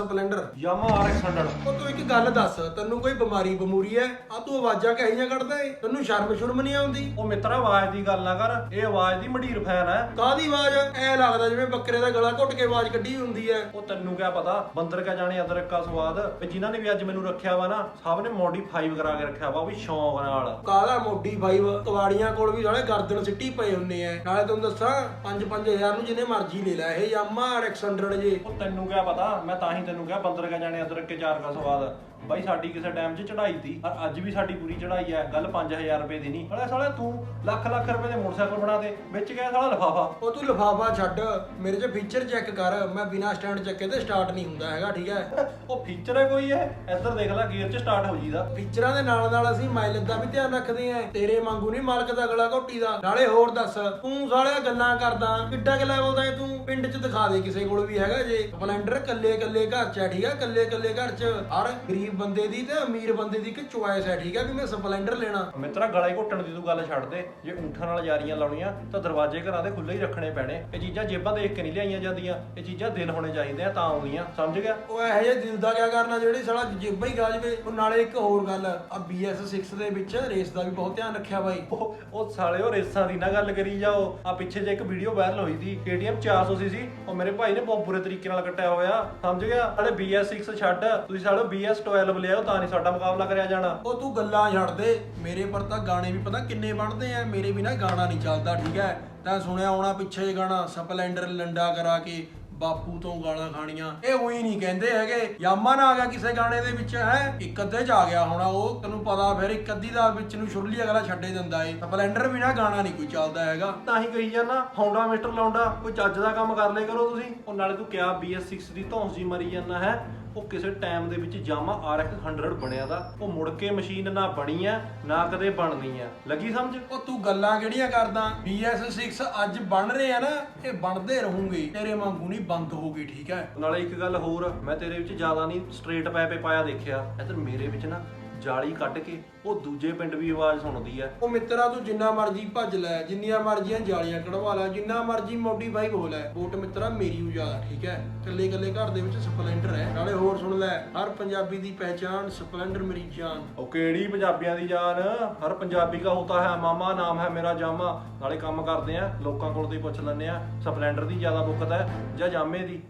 Splendor Yamaha RX100 ਉਹ ਤੂੰ ਇੱਕ ਗੱਲ ਦੱਸ ਤੈਨੂੰ ਕੋਈ ਬਿਮਾਰੀ ਬਮੂਰੀ ਐ? ਆ ਤੂੰ ਆਵਾਜ਼ਾਂ ਕਹੀਆਂ ਕੱਢਦਾ ਏ? ਤੈਨੂੰ ਸ਼ਰਮ ਸ਼ੁਰਮ ਨਹੀਂ ਆਉਂਦੀ? ਉਹ ਮਿੱਤਰਾ ਆਵਾਜ਼ ਦੀ ਗੱਲ ਨਾ ਕਰ। ਇਹ ਆਵਾਜ਼ ਦੀ ਮਢੀਰ ਫੈਨ ਹੈ ਕਾਦੀ ਆਵਾਜ਼? ਐ ਲੱਗਦਾ ਜਿਵੇਂ ਬੱਕਰੇ ਦਾ ਗਲਾ ਘੁੱਟ ਕੇ ਆਵਾਜ਼ ਕੱਢੀ ਹੁੰਦੀ ਐ। ਉਹ ਤੈਨੂੰ ਕਿਆ ਪਤਾ? ਬੰਦਰ ਕਾ ਜਾਣੇ ਅਦਰਕ ਕਾ ਸਵਾਦ? ਵੀ ਜਿਨ੍ਹਾਂ ਨੇ ਵੀ ਅੱਜ ਮੈਨੂੰ ਰੱਖਿਆ ਵਾ ਨਾ ਸਭ ਨੇ ਮੋਡੀਫਾਈ ਕਰਾ ਕੇ ਰੱਖਿਆ ਵਾ ਉਹ ਵੀ ਸ਼ੌਂਕ ਨਾਲ। ਕਾਲਾ ਮੋਡੀ ਫਾਈਵ ਕਵਾੜੀਆਂ ਕੋਲ ਵੀ ਸਾਲੇ ਗਰਦਨ ਸਿੱਟੀ ਪਏ ਹੁੰਨੇ ਐ। ਨਾਲੇ ਤੁਹਾਨੂੰ ਦੱਸਾਂ 5-5000 ਨੂੰ ਜਿੰਨੇ ਮਰਜ਼ੀ ਲੈ ਲੈ ਇਹ ਯਾਮਾ RX100 ਜੇ। ਉਹ ਤੈਨੂੰ ਕਿਆ ਪਤਾ? ਮੈਂ ਤਾਂ ਹੀ ਤੈਨੂੰ ਕਿਹਾ ਬੰਦਰ ਕਾ ਜਾਣੇ ਅਦਰਕ ਕੇ ਚਾਰ ਕਾ ਸਵਾਦ। ਬਾਈ ਸਾਡੀ ਕਿਸੇ ਟਾਈਮ 'ਚ ਚੜਾਈ ਤੀ ਪਰ ਅੱਜ ਵੀ ਸਾਡੀ ਪੂਰੀ ਚੜਾਈ ਹੈ ਗੱਲ 5000 ਰੁਪਏ ਦੀ ਨਹੀਂ। ਸਾਲਾ ਸਾਲਾ ਤੂੰ ਲੱਖ ਲੱਖ ਰੁਪਏ ਦੇ ਮੋਟਰਸਾਈਕਲ ਬਣਾ ਦੇ ਵਿੱਚ ਗਿਆ ਸਾਲਾ ਲਫਾਫਾ? ਉਹ ਤੂੰ ਲਫਾਫਾ ਛੱਡ ਮੇਰੇ 'ਚ ਫੀਚਰ ਚੈੱਕ ਕਰ ਮੈਂ ਬਿਨਾ ਸਟੈਂਡ ਚੱਕੇ ਤੇ ਸਟਾਰਟ ਨਹੀਂ ਹੁੰਦਾ ਹੈਗਾ ਠੀਕ ਹੈ? ਉਹ ਫੀਚਰ ਹੈ ਕੋਈ ਹੈ ਇੱਧਰ ਦੇਖ ਲੈ ਗੇਅਰ 'ਚ ਸਟਾਰਟ ਹੋ ਜੀਦਾ ਫੀਚਰਾਂ ਦੇ ਨਾਲ ਨਾਲ ਅਸੀਂ ਮਾਈਲੇਜ ਦਾ ਵੀ ਧਿਆਨ ਰੱਖਦੇ ਆਂ ਤੇਰੇ ਵਾਂਗੂ ਨਹੀਂ ਮਾਲਕ ਦਾ ਗਲਾ ਘੋਟੀ ਦਾ। ਨਾਲੇ ਹੋਰ ਦੱਸ ਤੂੰ ਸਾਲਿਆ ਗੱਲਾਂ ਕਰਦਾ ਕਿੱਡਾ ਕਿ ਲੈਵਲ ਦਾ ਏ ਤੂੰ? ਪਿੰਡ 'ਚ ਦਿਖਾ ਦੇ ਕਿਸੇ ਕੋਲ ਵੀ ਹੈਗਾ ਜੇ। ਸਪਲੈਂਡਰ ਕੱਲੇ ਕੱਲੇ ਘਰ 'ਚ ਹੈ ਠੀਕ ਹੈ? ਕੱਲੇ ਕੱਲੇ ਘਰ 'ਚ। ਹਰ ਗਰੀਬ ਬੰਦੇ ਦੀ ਤੇ ਅਮੀਰ ਬੰਦੇ ਦੀ ਇੱਕ ਚੁਆਇਸ ਹੈ ਠੀਕ ਹੈ ਵੀ ਮੈਂ ਸਪਲੈਂਡਰ ਲੈਣਾ। ਮਿੱਤਰਾ ਗਲਾ ਹੀ ਘੁੱਟਣ ਦੀ ਤੂੰ ਗੱਲ ਛੱਡ ਦੇ। ਜੇ ਊਂਠਾਂ ਨਾਲ ਯਾਰੀਆਂ ਲਾਉਣੀਆਂ ਤਾਂ ਦਰਵਾਜ਼ੇ ਘਰਾਂ ਦੇ ਖੁੱਲੇ ਹੀ ਰੱਖਣੇ ਪੈਣੇ। ਇਹ ਚੀਜ਼ਾਂ ਜੇਬਾਂ ਦੇਖ ਕੇ ਨਹੀਂ ਲਿਆਈਆਂ ਜਾਂਦੀਆਂ। ਇਹ ਚੀਜ਼ਾਂ ਦਿਲ ਹੋਣੇ ਚਾਹੀਦੇ ਆ ਤਾਂ ਆਉਂਦੀਆਂ। ਸਮਝ ਗਿਆ? ਉਹ ਇਹੋ ਜਿਹੇ ਦਿਲ ਦਾ ਕਿਆ ਕਰਨਾ ਜਿਹੜੀ ਸਾਲਾ ਜੇਬਾਂ ਹੀ ਗਾ ਜਵੇ। ਉਹ ਨਾਲੇ ਇੱਕ ਹੋਰ ਗੱਲ ਆ BS6 ਦੇ ਵਿੱਚ ਰੇਸ ਦਾ ਵੀ ਬਹੁਤ ਧਿਆਨ ਰੱਖਿਆ ਬਾਈ। ਉਹ ਉਹ ਸਾਲੇ ਉਹ ਰੇਸਾਂ ਦੀ ਨਾ ਗੱਲ ਕਰੀ ਜਾਓ। ਆ ਪਿੱਛੇ ਜੇ ਇੱਕ ਵੀਡੀਓ ਵਾਇਰਲ ਹੋਈ ਸੀ KTM 400 ਸੀ ਉਹ ਮੇਰੇ ਭਾਈ ਨੇ ਬਹੁਤ ਬੁਰੇ ਤਰੀਕੇ ਨਾਲ ਕੱਟਿਆ ਹੋਇਆ। ਸਮਝ ਗਿਆ? ਸਾਲੇ BS6 ਛੱਡ। ਤੁਸੀਂ ਸਾਲੇ BS12 ਲਿਆਓ ਤਾਂ ਨਹੀਂ ਸਾਡਾ ਮੁਕਾਬਲਾ ਕਰਿਆ ਜਾਣਾ। ਉਹ ਤੂੰ ਗੱਲਾਂ ਛੱਡ ਦੇ। ਮੇਰੇ ਪਰ ਤਾਂ ਗਾਣੇ ਵੀ ਪਤਾ ਕਿੰਨੇ ਬਣਦੇ ਆ, ਮੇਰੇ ਬਿਨਾ ਗਾਣਾ ਨਹੀਂ ਚੱਲਦਾ, ਠੀਕ ਹੈ? ਤਾਂ ਸੁਣਿਆ ਹੋਣਾ ਪਿੱਛੇ ਜੇ ਗਾਣਾ, ਸਪਲੈਂਡਰ ਲੰਡਾ ਕਰਾ ਕੇ। ਬਾਪੂ ਤੋਂ ਗਾਲਾਂ ਖਾਣੀਆਂ। ਇਹ ਉਹੀ ਨਹੀਂ ਕਹਿੰਦੇ ਹੈਗੇ। ਯਾਮਾ ਨਾ ਆ ਗਿਆ ਕਿਸੇ ਗਾਣੇ ਦੇ ਵਿੱਚ ਹੈ? ਇੱਕ ਅੱਧੇ ਚ ਆ ਗਿਆ ਹੋਣਾ ਉਹ ਤੈਨੂੰ ਪਤਾ ਫਿਰ ਇੱਕ ਅੱਧੀ ਦਾ ਵਿੱਚ ਨੂੰ ਸ਼ੁਰਲੀ ਅਗਲਾ ਛੱਡੇ ਦਿੰਦਾ ਏ। ਸਪਲੈਂਡਰ ਬਿਨਾ ਗਾਣਾ ਨਹੀਂ ਕੋਈ ਚੱਲਦਾ ਹੈਗਾ। ਤਾਂ ਹੀ ਕਹੀ ਜਾਣਾ ਹੌਂਡਾ ਮਿਸਟਰ ਲਾਉਂਦਾ ਕੋਈ ਚੱਜ ਦਾ ਕੰਮ ਕਰ ਲਿਆ ਕਰੋ ਤੁਸੀਂ। ਉਹ ਨਾਲੇ ਤੂੰ ਕਿਹਾ BS6 ਦੀ ਧੌਂਸ ਜੀ ਮਰੀ ਜਾਂਦਾ ਹੈ? ਉਹ ਕਿਸੇ ਟਾਈਮ ਦੇ ਵਿੱਚ ਜਾਮਾ RX 100 ਬਣਿਆ ਦਾ। ਉਹ ਮੁੜ ਕੇ ਮਸ਼ੀਨ ਨਾ ਬਣੀ ਆ ਨਾ ਕਦੇ ਬਣਨੀ ਆ ਲੱਗੀ ਸਮਝ? ਉਹ ਤੂੰ ਗੱਲਾਂ ਕਿਹੜੀਆਂ ਕਰਦਾ? BS6 ਅੱਜ ਬਣ ਰਹੇ ਆ ਨਾ ਇਹ ਬਣਦੇ ਰਹੂਗੇ। ਤੇਰੇ ਵਾਂਗੂ ਨਹੀਂ ਬੰਦ ਹੋ ਗਈ ਠੀਕ ਹੈ? ਨਾਲੇ ਇੱਕ ਗੱਲ ਹੋਰ, ਮੈਂ ਤੇਰੇ ਵਿੱਚ ਜ਼ਿਆਦਾ ਨਹੀਂ ਸਟ੍ਰੇਟ ਪੈਪੇ ਪਾਇਆ ਦੇਖਿਆ। ਇੱਧਰ ਮੇਰੇ ਵਿੱਚ ਨਾ ਜਾਲੀ ਕੱਢ ਕੇ ਉਹ ਦੂਜੇ ਪਿੰਡ ਵੀ ਆਵਾਜ਼ ਸੁਣਦੀ ਹੈ ਉਹ ਮਿੱਤਰਾ ਤੂੰ ਜਿੰਨਾ ਮਰਜ਼ੀ ਭੱਜ ਲੈ ਜਿੰਨੀਆਂ ਮਰਜ਼ੀਆਂ ਜਾਲੀਆਂ ਕਢਵਾ ਲੈ ਜਿੰਨਾ ਮਰਜ਼ੀ ਮੋਡੀਫਾਈ ਹੋ ਲੈ। ਵੋਟ ਮਿੱਤਰਾ ਮੇਰੀ ਹੋ ਜ਼ਿਆਦਾ ਠੀਕ ਹੈ? ਕੱਲੇ ਕੱਲੇ ਘਰ ਦੇ ਵਿੱਚ ਸਪਲੈਂਡਰ ਹੈ। ਨਾਲੇ ਹੋਰ ਸੁਣ ਲੈ ਹਰ ਪੰਜਾਬੀ ਦੀ ਪਹਿਚਾਨ ਸਪਲੈਂਡਰ ਮੇਰੀ ਜਾਨ। ਉਹ ਕਿਹੜੀ ਪੰਜਾਬੀਆਂ ਦੀ ਜਾਨ? ਹਰ ਪੰਜਾਬੀ ਦਾ ਹੋਤਾ ਹੈ ਮਾਮਾ ਨਾਮ ਹੈ ਮੇਰਾ ਜਾਮਾ। ਨਾਲੇ ਕੰਮ ਕਰਦੇ ਆ ਲੋਕਾਂ ਕੋਲ ਤੇ ਪੁੱਛ ਲੈਂਦੇ ਆ ਸਪਲੈਂਡਰ ਦੀ ਜ਼ਿਆਦਾ ਬੁੱਕਤ ਹੈ ਜਾਂ ਜਾਮੇ ਦੀ?